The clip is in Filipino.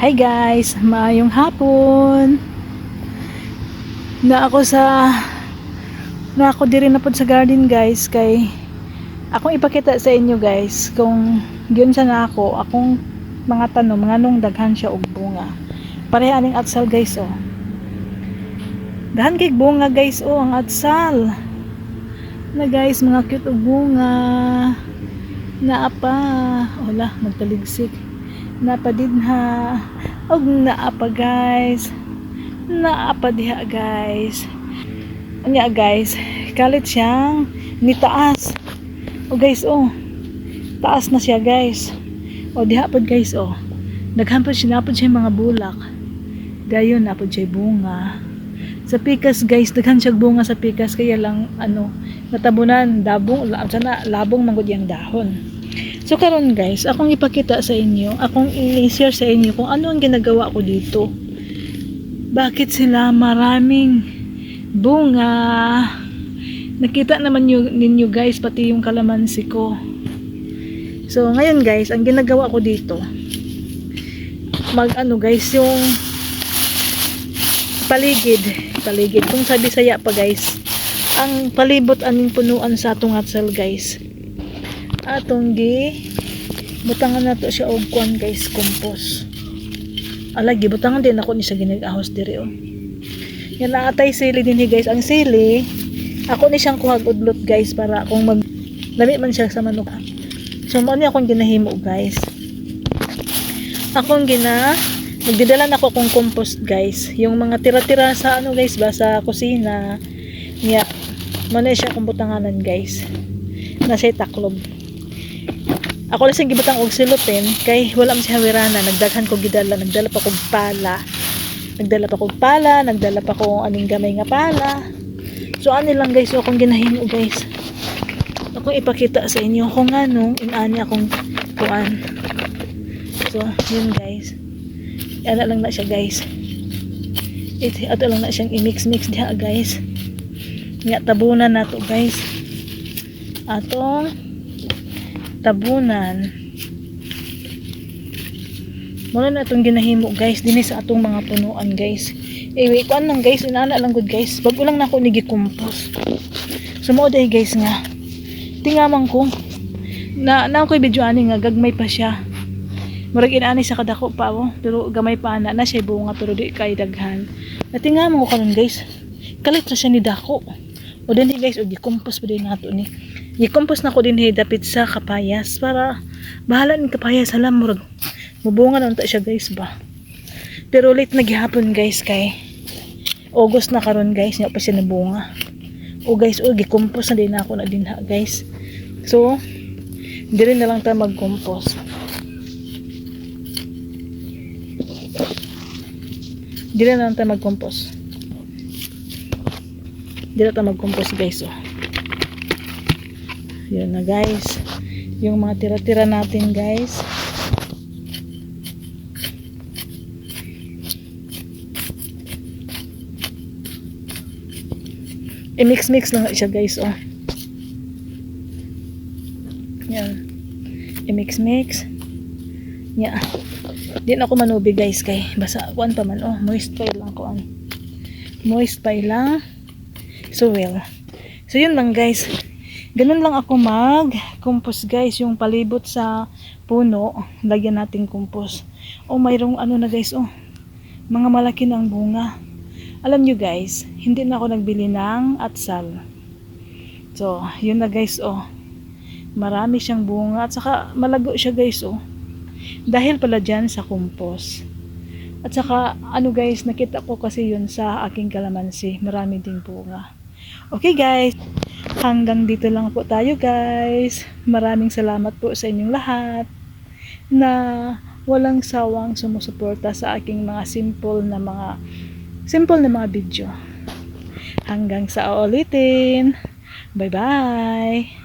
Hi guys, maayong hapon. Na ako sa na ako diri na pod sa garden guys kay akong ipakita sa inyo guys kung gyud sa na ako akong mga tanom mga nung daghan siya og bunga. Pareha aning atsal guys oh. Daghan kay bunga guys oh ang atsal. Na guys mga cute og bunga. Naapa. Wala, nagtaligsik. Naapa din ha. Og naapa guys. Naapa diha guys. Anya guys, kalit siyang nitaas. O guys, oh. Taas na siya guys. O diha pod guys, oh. Naghampod siya napod siya mga bulak. Dayon napod siya bunga. Sa pikas guys, daghan siya bunga sa pikas kaya lang ano, natabunan dabong labong manggod yang dahon. So karon guys, akong ipakita sa inyo, akong i-share sa inyo kung ano ang ginagawa ko dito. Bakit sila maraming bunga? Nakita naman nyo, ninyo guys, pati yung kalamansi ko. So ngayon guys, ang ginagawa ko dito, mag ano guys, yung paligid, paligid. Kung sa Bisaya pa guys, ang palibot aning punuan sa atong atsal guys. Atong gi butangan nato siya og kwan guys, compose. Alagi butangan din ako ni sa ginagahos diri oh. Yan naatay sili din guys. Ang sili, ako ni siyang kuhag udlot guys para kung mag lami man siya sa manok. So mo ni akong ginahimo guys. Akong gina Nagdidala na ako kung compost guys. Yung mga tira-tira sa ano guys ba sa kusina. Niya. Muna siya kung butanganan guys. Na siya taklob. Ako lang siyang gibutang og silutin kay wala man siya wirana. Nagdaghan ko gidala. Nagdala pa kog pala. Nagdala pa kog pala. Nagdala pa ko aning gamay nga pala. So ano lang guys. So akong ginahimo guys. Ako ipakita sa inyo kung ano inani akong kuan. So yun guys. Ana lang na siya guys. It, ato lang na siyang i-mix-mix diha guys. Nga tabunan na to guys. Atong tabunan. Muna na itong ginahimo guys. Dini sa atong mga punuan guys. Wait, kuan lang guys. Inana lang good guys. Bago lang na ako nigi-compose. Sumuod ay guys nga. Tingaman ko. Na, na ako'y video ani nga. Gagmay pa siya. Murag inaani sa kadako pa oh. Pero gamay pa ana na siya bunga pero di kay daghan. Natingaman ko karon guys. Kalit na siya ni dako. O din guys, o gi-compose pa din nato ni. Gi-compose na ko din dapit sa kapayas para bahala ni kapayas alam murag. Mubunga na unta siya guys ba. Pero late na gihapon guys kay August na karon guys, nya pa siya nabunga. O guys, o gi-compose na din ako na din ha guys. So, dire na lang ta mag-compose. Dili na lang tayo mag-compose. Dili na tayo mag-compose guys. Oh. Yun na guys. Yung mga tira-tira natin guys. I-mix-mix lang siya guys. Oh. Yan. I-mix-mix. Yan. Di na ako manubi guys kay basa kuan pa man oh moist pa lang kuan. Moist pa lang. So well. So yun lang guys. Ganun lang ako mag compost guys yung palibot sa puno. Lagyan natin compost. Oh mayroong ano na guys oh. Mga malaki ang bunga. Alam nyo guys, hindi na ako nagbili ng atsal. So, yun na guys oh. Marami siyang bunga at saka malago siya guys oh dahil pala dyan sa compost. At saka, ano guys, nakita ko kasi yun sa aking kalamansi. Marami din bunga. Okay guys, hanggang dito lang po tayo guys. Maraming salamat po sa inyong lahat na walang sawang sumusuporta sa aking mga simple na mga simple na mga video. Hanggang sa ulitin. Bye bye!